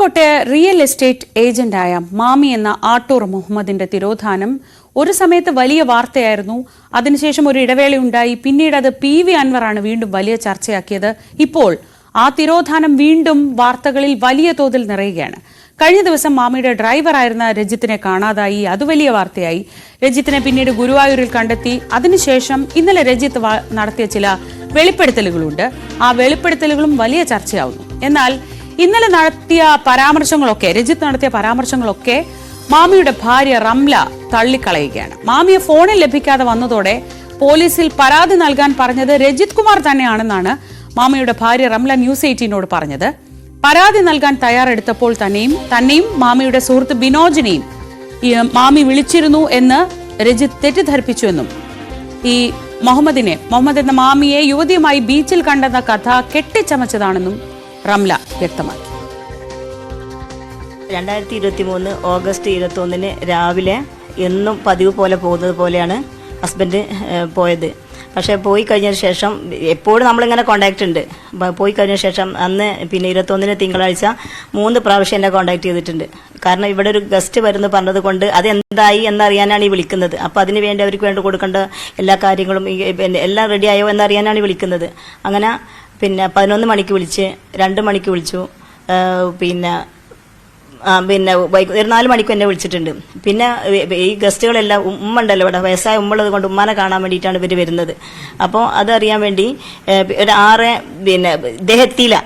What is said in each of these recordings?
കോഴിക്കോട്ടെ real estate ഏജന്റായ മാമി എന്ന ആട്ടൂർ മുഹമ്മദിന്റെ തിരോധാനം ഒരു സമയത്ത് വലിയ വാർത്തയായിരുന്നു. അതിനുശേഷം ഒരു ഇടവേളയുണ്ടായി പിന്നീട് അത് പി വി അൻവറാണ് വീണ്ടും വലിയ ചർച്ചയാക്കിയത്. ഇപ്പോൾ ആ തിരോധാനം വീണ്ടും വാർത്തകളിൽ വലിയ തോതിൽ നിറയുകയാണ്. കഴിഞ്ഞ ദിവസം മാമിയുടെ ഡ്രൈവറായിരുന്ന രജിത്തിനെ കാണാതായി. അത് വലിയ വാർത്തയായി. രജിത്തിനെ പിന്നീട് ഗുരുവായൂരിൽ കണ്ടെത്തി. അതിനുശേഷം ഇന്നലെ രജിത്ത് നടത്തിയ ചില വെളിപ്പെടുത്തലുകളുണ്ട്. ആ വെളിപ്പെടുത്തലുകളും വലിയ ചർച്ചയാവുന്നു. എന്നാൽ ഇന്നലെ നടത്തിയ പരാമർശങ്ങളൊക്കെ രജിത്ത് നടത്തിയ പരാമർശങ്ങളൊക്കെ മാമിയുടെ ഭാര്യ റംല തള്ളിക്കളയുകയാണ്. മാമിയെ ഫോണിൽ ലഭിക്കാതെ വന്നതോടെ പോലീസിൽ പരാതി നൽകാൻ പറഞ്ഞത് രജിത് കുമാർ തന്നെയാണെന്നാണ് മാമിയുടെ ഭാര്യ റംല ന്യൂസ് എയ്റ്റീനോട് പറഞ്ഞത്. പരാതി നൽകാൻ തയ്യാറെടുത്തപ്പോൾ തന്നെയും തന്നെയും മാമിയുടെ സുഹൃത്ത് ബിനോജിനെയും മാമി വിളിച്ചിരുന്നു എന്ന് രജിത് തെറ്റിദ്ധരിപ്പിച്ചുവെന്നും ഈ മുഹമ്മദിനെ മുഹമ്മദ് എന്ന മാമിയെ യുവതിയുമായി ബീച്ചിൽ കണ്ടെന്ന കഥ കെട്ടിച്ചമച്ചതാണെന്നും റംല വ്യക്തമാക്കി. രണ്ടായിരത്തി ഇരുപത്തി മൂന്ന് ഓഗസ്റ്റ് ഇരുപത്തി ഒന്നിന് രാവിലെ എന്നും പതിവ് പോലെ പോകുന്നത് പോലെയാണ് ഹസ്ബൻഡ് പോയത്. പക്ഷേ പോയി കഴിഞ്ഞതിന് ശേഷം എപ്പോഴും നമ്മളിങ്ങനെ കോണ്ടാക്ട് ഉണ്ട്. പോയി കഴിഞ്ഞ ശേഷം അന്ന് പിന്നെ ഇരുപത്തൊന്നിന് തിങ്കളാഴ്ച മൂന്ന് പ്രാവശ്യം എന്നെ കോണ്ടാക്ട് ചെയ്തിട്ടുണ്ട്. കാരണം ഇവിടെ ഒരു ഗസ്റ്റ് വരുന്നു പറഞ്ഞത് കൊണ്ട് അത് എന്തായി എന്നറിയാനാണ് ഈ വിളിക്കുന്നത്. അപ്പോൾ അതിന് വേണ്ടി അവർക്ക് വേണ്ടി കൊടുക്കേണ്ട എല്ലാ കാര്യങ്ങളും എല്ലാം റെഡി എല്ലാം റെഡിയായോ എന്നറിയാനാണ് വിളിക്കുന്നത്. അങ്ങനെ പിന്നെ പതിനൊന്ന് മണിക്ക് വിളിച്ച് രണ്ട് മണിക്ക് വിളിച്ചു. പിന്നെ പിന്നെ ഒരു നാല് മണിക്ക് എന്നെ വിളിച്ചിട്ടുണ്ട്. പിന്നെ ഈ- ഗസ്റ്റുകളെല്ലാം ഉമ്മ ഉണ്ടല്ലോ ഇവിടെ വയസ്സായ ഉമ്മുള്ളത് കൊണ്ട് ഉമ്മാനെ കാണാൻ വേണ്ടിയിട്ടാണ് ഇവർ വരുന്നത്. അപ്പോൾ അതറിയാൻ വേണ്ടി ഒരു ആറ് പിന്നെ ഇദ്ദേഹം എത്തിയില്ല.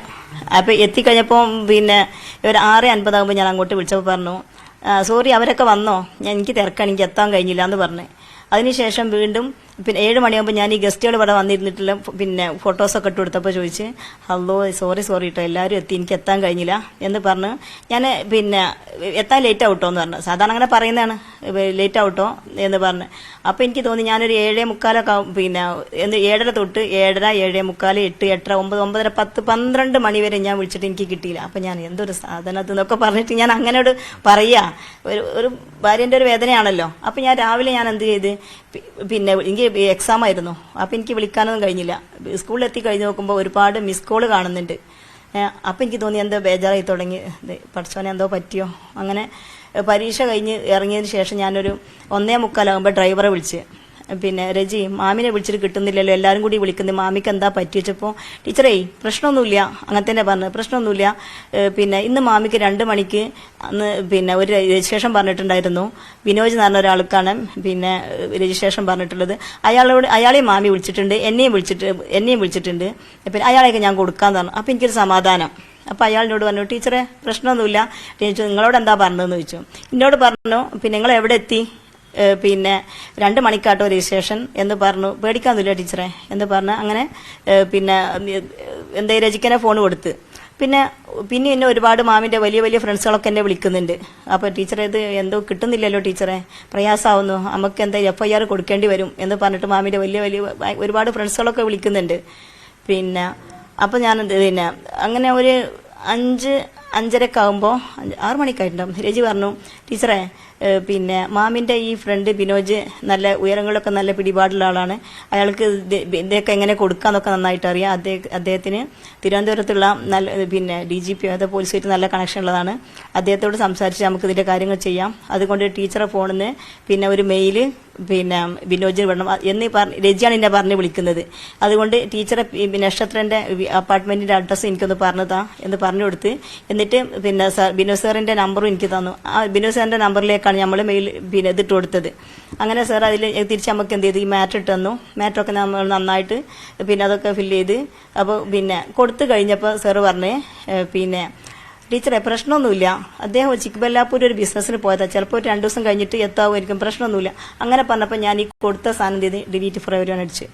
അപ്പോൾ എത്തിക്കഴിഞ്ഞപ്പോൾ പിന്നെ ഒരു ആറ് അൻപതാകുമ്പോൾ ഞാൻ അങ്ങോട്ട് വിളിച്ചപ്പോൾ പറഞ്ഞു സോറി അവരൊക്കെ വന്നോ? ഞാൻ എനിക്ക് തിരക്കാണ് എനിക്ക് എത്താൻ കഴിഞ്ഞില്ല എന്ന് പറഞ്ഞു. അതിനുശേഷം വീണ്ടും പിന്നെ ഏഴ് മണിയാകുമ്പോൾ ഞാൻ ഈ ഗസ്റ്റുകൾ ഇവിടെ വന്നിരുന്നിട്ടില്ല. പിന്നെ ഫോട്ടോസൊക്കെ ഇട്ട് കൊടുത്തപ്പോൾ ചോദിച്ച് ഹലോ സോറി സോറി കേട്ടോ എല്ലാവരും എത്തി എനിക്ക് എത്താൻ കഴിഞ്ഞില്ല. എന്ന് പറഞ്ഞ് ഞാൻ പിന്നെ എത്താൻ ലേറ്റ് ആവട്ടോ എന്ന് പറഞ്ഞു. സാധാരണ അങ്ങനെ പറയുന്നതാണ്. ലേറ്റ് ആവട്ടോ എന്ന് പറഞ്ഞ്. അപ്പോൾ എനിക്ക് തോന്നി ഞാനൊരു ഏഴേ മുക്കാലൊക്കെ പിന്നെ എന്ന് ഏഴര തൊട്ട് ഏഴര ഏഴേ മുക്കാൽ എട്ട് എട്ടര ഒമ്പത് ഒമ്പതര പത്ത് പന്ത്രണ്ട് മണി വരെ ഞാൻ വിളിച്ചിട്ട് എനിക്ക് കിട്ടിയില്ല. അപ്പം ഞാൻ എന്തൊരു സാധനത്ത് എന്നൊക്കെ പറഞ്ഞിട്ട് ഞാൻ അങ്ങനോട് പറയുക ഒരു ഒരു ഭാര്യന്റെ ഒരു വേദനയാണല്ലോ. അപ്പം ഞാൻ രാവിലെ ഞാൻ എന്ത് ചെയ്ത്? പിന്നെ എനിക്ക് എക്സാം ആയിരുന്നു. അപ്പം എനിക്ക് വിളിക്കാനൊന്നും കഴിഞ്ഞില്ല. സ്കൂളിൽ എത്തി കഴിഞ്ഞ് നോക്കുമ്പോൾ ഒരുപാട് മിസ് കോൾ കാണുന്നുണ്ട്. അപ്പം എനിക്ക് തോന്നി എന്തോ ബേജാറായി തുടങ്ങി. പഠിച്ചവനെ എന്തോ പറ്റിയോ? അങ്ങനെ പരീക്ഷ കഴിഞ്ഞ് ഇറങ്ങിയതിന് ശേഷം ഞാനൊരു ഒന്നേ മുക്കാലാകുമ്പോൾ ഡ്രൈവറെ വിളിച്ച്. പിന്നെ രജി മാമിനെ വിളിച്ചിട്ട് കിട്ടുന്നില്ലല്ലോ എല്ലാവരും കൂടി വിളിക്കുന്നത് മാമിക്ക് എന്താ പറ്റിച്ചപ്പോൾ ടീച്ചറേ പ്രശ്നമൊന്നുമില്ല. അങ്ങനെ തന്നെ പറഞ്ഞു പ്രശ്നമൊന്നുമില്ല. പിന്നെ ഇന്ന് മാമിക്ക് രണ്ട് മണിക്ക് അന്ന് പിന്നെ ഒരു രജിസ്ട്രേഷൻ പറഞ്ഞിട്ടുണ്ടായിരുന്നു. വിനോജ് എന്ന് പറഞ്ഞ ഒരാൾക്കാണ് പിന്നെ രജിസ്ട്രേഷൻ പറഞ്ഞിട്ടുള്ളത്. അയാളോട് അയാളെയും മാമി വിളിച്ചിട്ടുണ്ട് എന്നെയും വിളിച്ചിട്ട് എന്നെയും വിളിച്ചിട്ടുണ്ട്. പിന്നെ അയാളെയൊക്കെ ഞാൻ കൊടുക്കാന്ന് പറഞ്ഞു. അപ്പം എനിക്കൊരു സമാധാനം. അപ്പോൾ അയാളിനോട് പറഞ്ഞു ടീച്ചറെ പ്രശ്നമൊന്നുമില്ല. ടീച്ചർ നിങ്ങളോട് എന്താ പറഞ്ഞതെന്ന് ചോദിച്ചു. എന്നോട് പറഞ്ഞു പിന്നെ നിങ്ങൾ എവിടെ എത്തി? പിന്നെ രണ്ട് മണിക്കാട്ടോ രജിസ്ട്രേഷൻ എന്ന് പറഞ്ഞു. പേടിക്കാന്നില്ല ടീച്ചറെ എന്ന് പറഞ്ഞ് അങ്ങനെ പിന്നെ എന്താ രചിക്കനെ ഫോൺ കൊടുത്ത്. പിന്നെ പിന്നെ എന്നെ ഒരുപാട് മാമിന്റെ വലിയ വലിയ ഫ്രണ്ട്സുകളൊക്കെ എന്നെ വിളിക്കുന്നുണ്ട്. അപ്പോൾ ടീച്ചറെ ഇത് എന്തോ കിട്ടുന്നില്ലല്ലോ ടീച്ചറെ. പ്രയാസമാവുന്നു നമുക്ക് എന്താ എഫ് ഐ ആർ കൊടുക്കേണ്ടി വരും എന്ന് പറഞ്ഞിട്ട് മാമിന്റെ വലിയ വലിയ ഒരുപാട് ഫ്രണ്ട്സുകളൊക്കെ വിളിക്കുന്നുണ്ട്. പിന്നെ അപ്പോൾ ഞാൻ പിന്നെ അങ്ങനെ ഒരു അഞ്ച് അഞ്ചരക്കാവുമ്പോൾ ആറ് മണിക്കായിട്ടുണ്ടാവും. രജി പറഞ്ഞു ടീച്ചറെ പിന്നെ മാമിന്റെ ഈ ഫ്രണ്ട് ബിനോജ് നല്ല ഉയരങ്ങളൊക്കെ നല്ല പിടിപാടുള്ള ആളാണ്. അയാൾക്ക് ഇത് ഇതൊക്കെ എങ്ങനെ കൊടുക്കാന്നൊക്കെ നന്നായിട്ട് അറിയാം. അദ്ദേഹം അദ്ദേഹത്തിന് തിരുവനന്തപുരത്തുള്ള നല്ല പിന്നെ ഡി ജി പി അതായത് പോലീസുമായിട്ട് നല്ല കണക്ഷൻ ഉള്ളതാണ്. അദ്ദേഹത്തോട് സംസാരിച്ച് നമുക്ക് ഇതിന്റെ കാര്യങ്ങൾ ചെയ്യാം. അതുകൊണ്ട് ടീച്ചറെ ഫോണിൽ നിന്ന് പിന്നെ ഒരു മെയിൽ പിന്നെ ബിനോജിന് വിടണം. എന്ന് പറഞ്ഞ് രജിയാണ് എന്നെ പറഞ്ഞ് വിളിക്കുന്നത്. അതുകൊണ്ട് ടീച്ചറെ നക്ഷത്രന്റെ അപ്പാർട്ട്മെന്റിന്റെ അഡ്രസ്സ് എനിക്കൊന്ന് പറഞ്ഞതാ എന്ന് പറഞ്ഞു കൊടുത്ത്. എന്നിട്ട് പിന്നെ സാർ ബിനോ സാറിന്റെ നമ്പറും എനിക്ക് തന്നു. ആ ബിനോ സാറിന്റെ നമ്പറിലേക്കാണ് നമ്മൾ മെയിൽ പിന്നെ ഇതിട്ട് കൊടുത്തത്. അങ്ങനെ സാർ അതിൽ തിരിച്ച് നമുക്ക് എന്ത് ചെയ്തു? ഈ മാറ്റ് ഇട്ട് തന്നു. മാറ്റൊക്കെ നമ്മൾ നന്നായിട്ട് പിന്നെ അതൊക്കെ ഫില്ല് ചെയ്ത് അപ്പോൾ പിന്നെ കൊടുത്തു കഴിഞ്ഞപ്പോൾ സാറ് പറഞ്ഞേ പിന്നെ ടീച്ചറെ പ്രശ്നമൊന്നുമില്ല. അദ്ദേഹം ചിക്കബല്ലാപ്പൂർ ഒരു ബിസിനസ്സിന് പോയതാണ് ചിലപ്പോൾ ഒരു രണ്ടു ദിവസം കഴിഞ്ഞിട്ട് എത്താവുമായിരിക്കും. പ്രശ്നമൊന്നുമില്ല. അങ്ങനെ പറഞ്ഞപ്പോൾ ഞാൻ ഈ കൊടുത്ത സാധനം ചെയ്ത്? ഡിലീറ്റ് എവരി അടിച്ച്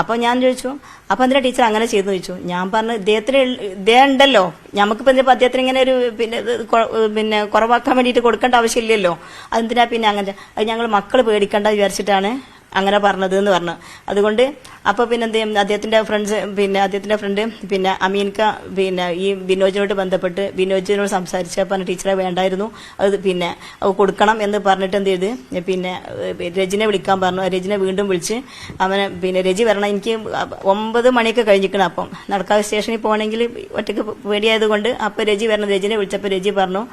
അപ്പോൾ ഞാൻ ചോദിച്ചു അപ്പോൾ എന്തിനാ ടീച്ചർ അങ്ങനെ ചെയ്തു ചോദിച്ചു? ഞാൻ പറഞ്ഞു ഇദ്ദേഹത്തിന് ഇദ്ദേഹം ഉണ്ടല്ലോ. നമുക്കിപ്പോൾ എന്തിനാ അദ്ദേഹത്തിന് ഇങ്ങനെ ഒരു പിന്നെ പിന്നെ കുറവാക്കാൻ വേണ്ടിയിട്ട് കൊടുക്കേണ്ട ആവശ്യമില്ലല്ലോ. അതെന്തിനാ പിന്നെ അങ്ങനെ? അത് ഞങ്ങൾ മക്കൾ പേടിക്കേണ്ട വിചാരിച്ചിട്ടാണ് അങ്ങനെ പറഞ്ഞത് എന്ന് പറഞ്ഞു. അതുകൊണ്ട് അപ്പോൾ പിന്നെ എന്ത് ചെയ്യും? അദ്ദേഹത്തിന്റെ ഫ്രണ്ട്സ് പിന്നെ അദ്ദേഹത്തിന്റെ ഫ്രണ്ട് പിന്നെ അമീൻക പിന്നെ ഈ ബിനോജിനോട് ബന്ധപ്പെട്ട് ബിനോജിനോട് സംസാരിച്ച പറഞ്ഞ ടീച്ചറെ വേണ്ടായിരുന്നു. അത് പിന്നെ കൊടുക്കണം എന്ന് പറഞ്ഞിട്ട് എന്ത് ചെയ്ത്? പിന്നെ രജിനെ വിളിക്കാൻ പറഞ്ഞു. രജിനെ വീണ്ടും വിളിച്ച് അവനെ പിന്നെ രജി വരണം. എനിക്ക് ഒമ്പത് മണിയൊക്കെ കഴിഞ്ഞിരിക്കണം അപ്പം. നടക്കാവ് സ്റ്റേഷനിൽ പോകണമെങ്കിൽ ഒറ്റയ്ക്ക് പേടിയായത് കൊണ്ട് അപ്പോൾ രജി വരണം. രജിനെ വിളിച്ചപ്പോൾ രജി പറഞ്ഞു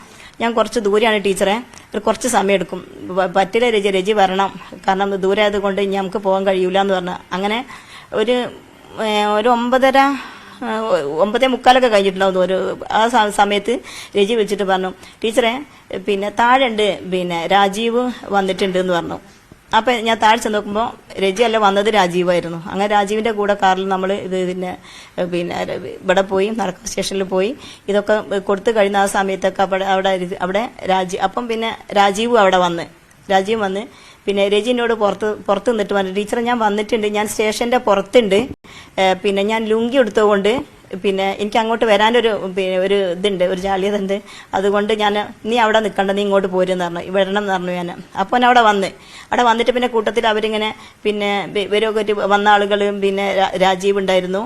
ഞാൻ കുറച്ച് ദൂരെയാണ് ടീച്ചറെ. കുറച്ച് സമയം എടുക്കും പറ്റില്ല രജി രജി വരണം. കാരണം ദൂരെ ആയതുകൊണ്ട് ഞങ്ങൾക്ക് പോകാൻ കഴിയൂല എന്ന് പറഞ്ഞു. അങ്ങനെ ഒരു ഒരു ഒമ്പതര ഒമ്പതേ മുക്കാലൊക്കെ കഴിഞ്ഞിട്ടുണ്ടാവും ഒരു ആ സമയത്ത് രജി വിളിച്ചിട്ട് പറഞ്ഞു ടീച്ചറെ പിന്നെ താഴെ ഉണ്ട് പിന്നെ രാജീവ് വന്നിട്ടുണ്ട് എന്ന് പറഞ്ഞു. അപ്പൊ ഞാൻ താഴെ ചെന്ന് നോക്കുമ്പോൾ രജി അല്ല വന്നത് രാജീവായിരുന്നു. അങ്ങനെ രാജീവിന്റെ കൂടെ കാറിൽ നമ്മൾ ഇത് പിന്നെ പിന്നെ ഇവിടെ പോയി നടക്ക സ്റ്റേഷനിൽ പോയി. ഇതൊക്കെ കൊടുത്തു കഴിഞ്ഞ ആ സമയത്തൊക്കെ അവിടെ അവിടെ അവിടെ രാജീവ് അപ്പം പിന്നെ രാജീവ് അവിടെ വന്ന്. രാജീവ് വന്ന്. പിന്നെ രജിനോട് പുറത്ത് പുറത്ത് നിന്നിട്ട് പറഞ്ഞു ടീച്ചർ ഞാൻ വന്നിട്ടുണ്ട് ഞാൻ സ്റ്റേഷന്റെ പുറത്തുണ്ട്. പിന്നെ ഞാൻ ലുങ്കി എടുത്തുകൊണ്ട് പിന്നെ എനിക്ക് അങ്ങോട്ട് വരാനൊരു പിന്നെ ഒരു ഇതുണ്ട് ഒരു ജാളിയത ഉണ്ട് അതുകൊണ്ട് ഞാൻ നീ അവിടെ നിൽക്കണ്ട നീ ഇങ്ങോട്ട് പോരെന്ന് പറഞ്ഞു. വരണം എന്ന് പറഞ്ഞു ഞാൻ അപ്പോൾ അവിടെ വന്ന്. അവിടെ വന്നിട്ട് പിന്നെ കൂട്ടത്തിൽ അവരിങ്ങനെ പിന്നെ ഇവരൊക്കെ വന്ന ആളുകളും പിന്നെ രാജീവ് ഉണ്ടായിരുന്നു.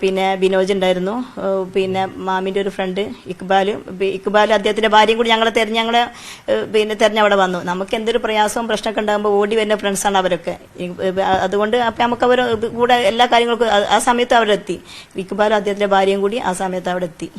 പിന്നെ ബിനോജ് ഉണ്ടായിരുന്നു. പിന്നെ മാമിന്റെ ഒരു ഫ്രണ്ട് ഇക്ബാലും. ഇക്ബാൽ അദ്ദേഹത്തിന്റെ ഭാര്യയും കൂടി ഞങ്ങളെ തെരഞ്ഞ് ഞങ്ങളെ പിന്നെ തെരഞ്ഞ് അവിടെ വന്നു. നമുക്ക് എന്തൊരു പ്രയാസവും പ്രശ്നമൊക്കെ ഉണ്ടാകുമ്പോൾ ഓടി വരുന്ന ഫ്രണ്ട്സാണ് അവരൊക്കെ. അതുകൊണ്ട് അപ്പം നമുക്ക് അവർ കൂടെ എല്ലാ കാര്യങ്ങൾക്കും ആ- സമയത്ത് അവിടെ എത്തി ഇക്ബാലും അദ്ദേഹത്തിന്റെ ഭാര്യയും കൂടി ആ സമയത്ത് അവിടെ എത്തി.